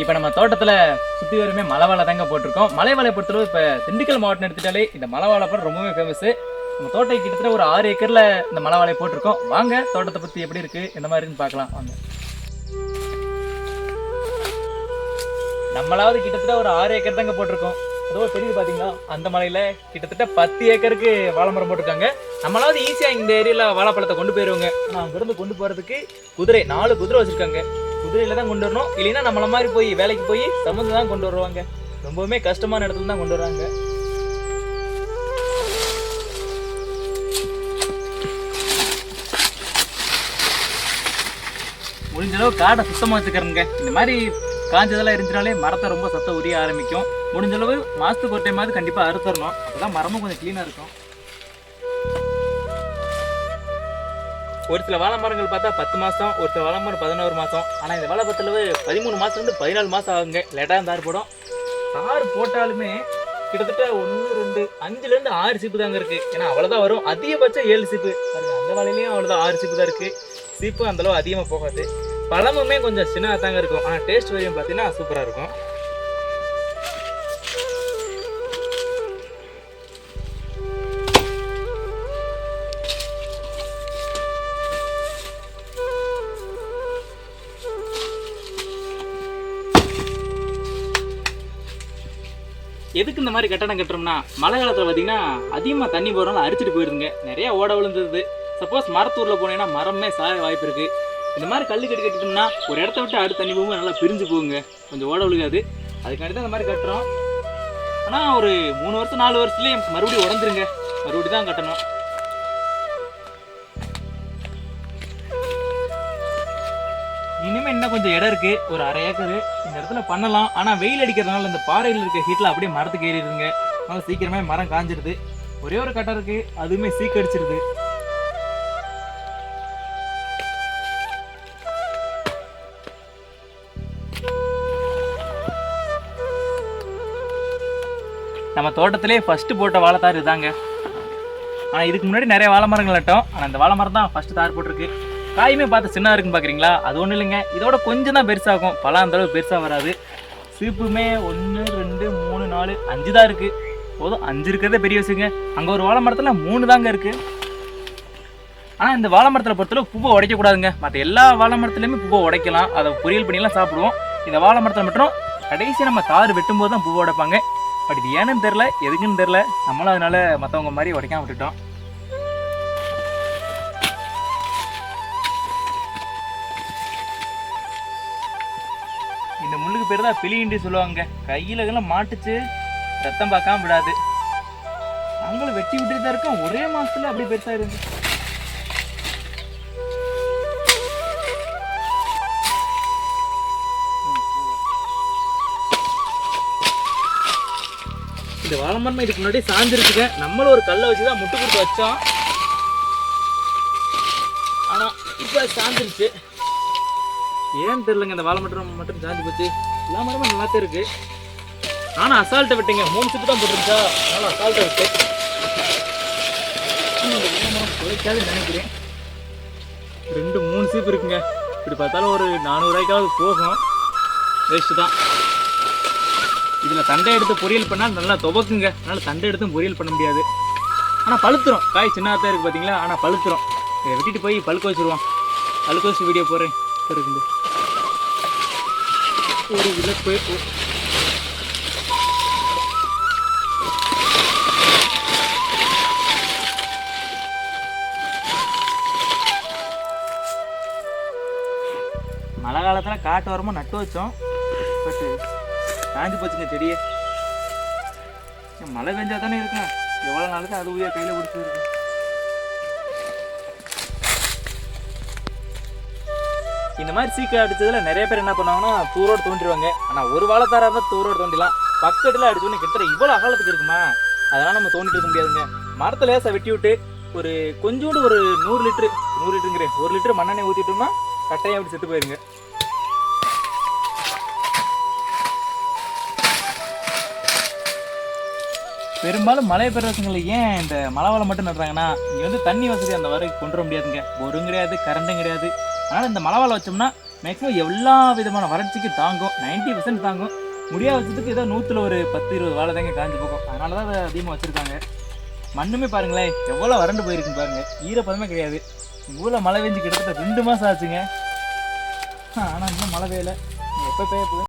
இப்போ நம்ம தோட்டத்தில் சுற்றி வருமே மலை வாழை தாங்க போட்டிருக்கோம். மலை வாழை பொறுத்தளவு இப்போ திண்டுக்கல் மாவட்டம் எடுத்துட்டாலே இந்த மலை வாழை பழம் ரொம்பவே ஃபேமஸு நம்ம தோட்டம் கிட்டத்தட்ட ஒரு ஆறு ஏக்கரில் இந்த மலை வாழை போட்டிருக்கோம். வாங்க தோட்டத்தை பற்றி எப்படி இருக்குது இந்த மாதிரி இருக்குன்னு பார்க்கலாம். வாங்க. நம்மளாவது கிட்டத்தட்ட ஒரு ஆறு ஏக்கர் தாங்க போட்டிருக்கோம். அதுவும் தெரியுது பார்த்தீங்களா அந்த மலையில் கிட்டத்தட்ட பத்து ஏக்கருக்கு வாழை மரம் போட்டிருக்காங்க. நம்மளாவது ஈஸியாக இந்த ஏரியாவில் வாழைப்பழத்தை கொண்டு போயிடுவாங்க நான் அங்கேருந்து கொண்டு போகிறதுக்கு குதிரை நாலு குதிரை வச்சுருக்காங்க. குதிரையில தான் கொண்டு வரணும். இல்லைன்னா நம்மள மாதிரி போய் வேலைக்கு போய் சமந்து தான் கொண்டு வருவாங்க. ரொம்பவுமே கஷ்டமான இடத்துல தான் கொண்டு வராங்க. முடிஞ்ச அளவு காடை சுத்தமாக வச்சுக்கிறேங்க இந்த மாதிரி காஞ்சதெல்லாம் இருந்துச்சுனாலே மரத்தை ரொம்ப சத்தம் உரிய ஆரம்பிக்கும். முடிஞ்ச அளவு மாதத்துக்கு ஒரு டைமாவது கண்டிப்பாக அறுத்தரணும் அப்பதான் மரமும் கொஞ்சம் க்ளீனாக இருக்கும். ஒரு சில வாழை மரங்கள் பார்த்தா பத்து மாதம் ஒரு சில வாழை மரம் பதினோரு மாதம் ஆனால் இந்த வாழை பத்தளவு பதிமூணு மாதத்துலேருந்து பதினாலு மாதம் ஆகுங்க. லேட்டாக தார் போடும். தார் போட்டாலுமே கிட்டத்தட்ட ஒன்று ரெண்டு அஞ்சுலேருந்து ஆறு சீப்பு தாங்க இருக்குது ஏன்னா அவ்வளோதான் வரும். அதிகபட்சம் ஏழு சீப்பு. பாருங்க அந்த வாழையிலையும் அவ்வளோதான் ஆறு சீப்பு தான் இருக்குது சீப்பு அந்தளவு அதிகமாக போகாது. பழமுமே கொஞ்சம் சின்னதாக தாங்க இருக்கும். ஆனால் டேஸ்ட் வரையும் பார்த்தீங்கன்னா சூப்பராக இருக்கும். எதுக்கு இந்த மாதிரி கட்டணம் கட்டுறோம்னா மழை காலத்தில் பார்த்தீங்கன்னா அதிகமாக தண்ணி போகிறனால அரிச்சிட்டு போயிருதுங்க. நிறைய ஓட விழுந்தது சப்போஸ் மரத்தூரில் போனீங்கன்னா மரமே சாய வாய்ப்பு இருக்குது இந்த மாதிரி கல் கட்டி கட்டிட்டோம்னா ஒரு இடத்த விட்டு அடுத்த தண்ணி போகும்போது நல்லா பிரிஞ்சு போகுங்க. கொஞ்சம் ஓட விழுகாது. அதுக்காண்டி தான் இந்த மாதிரி கட்டுறோம். ஆனால் ஒரு மூணு வருஷம் நாலு வருஷத்துலேயே மறுபடியும் உடஞ்சிருங்க. மறுபடியும் தான் கட்டணும். இன்னும் கொஞ்சம் இடம் இருக்கு? ஒரு அரை ஏக்கர். இந்த இடத்துல பண்ணலாம். ஆனா வெயில் அடிக்கிறதுனால இந்த பாறையில் இருக்க ஹீட்ல அப்படியே மரத்துக்கு ஏறிடுதுங்க. அதனால சீக்கிரமே மரம் காஞ்சிடுது ஒரே ஒரு கட்டம் இருக்கு. அதுவுமே சீக்கடிச்சிருது. நம்ம தோட்டத்திலே ஃபர்ஸ்ட் போட்ட வாழைத்தார் இதாங்க. ஆனால் இதுக்கு முன்னாடி நிறைய வாழை மரங்கள் நட்டோம். ஆனால் இந்த வாழை மரம் தான் ஃபர்ஸ்ட் தார் போட்டிருக்கு. காயுமே பார்த்து சின்ன இருக்குன்னு பார்க்குறீங்களா அது ஒன்றும் இல்லைங்க. இதோட கொஞ்சம் தான் பெருசாகும். பழம் அந்த அளவுக்கு பெருசாக வராது. சீப்புமே ஒன்று ரெண்டு மூணு நாலு அஞ்சு தான் இருக்குது போதும் அஞ்சு இருக்கிறதே பெரிய விஷயங்க. அங்கே ஒரு வாழை மரத்தில் மூணு தாங்க இருக்குது ஆனால் இந்த வாழை மரத்தில் பொறுத்தளவு பூவை உடைக்கக்கூடாதுங்க மற்ற எல்லா வாழை மரத்துலையுமே பூவை உடைக்கலாம். அதை பொரியல் பண்ணிலாம் சாப்பிடுவோம். இந்த வாழை மரத்தில் மட்டும் கடைசி நம்ம தார் வெட்டும்போது தான் பூவை உடைப்பாங்க. பட் இது ஏன்னு தெரில எதுக்குன்னு தெரில நம்மளும் அதனால மற்றவங்க மாதிரி உடைக்காம விட்டுட்டோம். இந்த முள்ளுக்கு பேர் தான் பிலிகிண்டி சொல்லுவாங்க. கையில எல்லாம் மாட்டுச்சு. ரத்தம் பார்க்காம விடாது. நாங்களும் வெட்டி விட்டுட்டு தான் இருக்கோம். ஒரே மாசத்துல அப்படி பெருசா இருந்து. இந்த வாழை இதுக்கு முன்னாடி சாஞ்சிருச்சுங்க. நம்மளும் ஒரு கல்லை வச்சு தான் முட்டு கொடுத்து வச்சோம். ஆனா இப்போ சாஞ்சிருச்சு. ஏன் தெரியலங்க இந்த வாழை மட்டும் மட்டும் சாஞ்சு போச்சு. எல்லா மரமும் நல்லா தான் இருக்கு. ஆனால் அசால்ட்டை விட்டுங்க. மூணு சிப்பு தான் போட்டுருந்துச்சா? அதனால் அசால்ட்டை விட்டு குறைக்காதுன்னு நினைக்கிறேன். ரெண்டு மூணு சீப்பு இருக்குங்க. இப்படி பார்த்தாலும் ஒரு நானூறுரூவாய்க்காவது போகும். வேஸ்ட்டு தான். இதில் தண்டை எடுத்து பொரியல் பண்ணால் நல்லா துவக்குங்க. அதனால் தண்டை எடுத்தும் பொரியல் பண்ண முடியாது. ஆனால் பழுத்துரும். காய் சின்னதாக தான் இருக்குது பார்த்தீங்களா ஆனால் பழுத்துரும். இதை வெட்டிட்டு போய் பழுக்க வச்சுருவோம். பழுக்க வச்சு வீடியோ போடுறேன். இருக்குது ஒரு விளக்கு மழை காலத்தில் காட்டு வரமோ நட்டு வச்சோம். பட் காஞ்சி போச்சுங்க செடியே. மழை பெஞ்சா தானே இருக்கும். எவ்வளோ நாளுக்கு அது உயிர் கையில் பிடிச்சி இந்த மாதிரி சீக்கிரம் அடித்ததில் நிறைய பேர் என்ன பண்ணுவாங்கன்னா தூரோடு தோண்டிடுவாங்க ஆனால் ஒரு வாழைத்தாராக இருந்தால் தூரோடு தோண்டிலாம் பக்கத்தில் அடித்தோன்னு கிட்ட இவ்வளோ அகலத்துக்கு இருக்குமா? அதெல்லாம் நம்ம தோண்டிட்டு இருக்க முடியாதுங்க. மரத்தை லேசாக வெட்டி விட்டு ஒரு கொஞ்சோண்டு ஒரு நூறு லிட்டரு நூறு லிட்டருங்கிறேன். ஒரு லிட்டர் மண்ணெண்ணெய் ஊற்றிட்டோம்னா கட்டையாக அப்படி செத்து போயிருங்க. பெரும்பாலும் மலை பிரதேசங்களில் ஏன் இந்த மலை வளம் மட்டும் நடுறாங்கன்னா இங்கே வந்து தண்ணி வசதி அந்த வரைக்கும் கொண்டு வர முடியாதுங்க. போரும் கிடையாது கரண்டும் கிடையாது. அதனால் இந்த மலை வளம் வச்சோம்னா மேக்ஸிமம் எல்லா விதமான வறட்சிக்கு தாங்கும். 90% பர்சன்ட் தாங்கும். முடியாத வச்சதுக்கு ஏதோ நூற்றில் ஒரு பத்து இருபது வாழை தாங்க காஞ்சி போகும். அதனால தான் அதை அதிகமாக வச்சுருக்காங்க. மண்ணுமே பாருங்களேன் எவ்வளோ வறண்டு போயிருக்குன்னு பாருங்கள் ஈரப்பதமே கிடையாது. இவ்வளோ மழை பெஞ்சு கிட்டத்தட்ட ரெண்டு மாதம் ஆச்சுங்க. ஆனால் இன்னும் மழை பெய்யலை. எப்போ பெய்ய போகுது?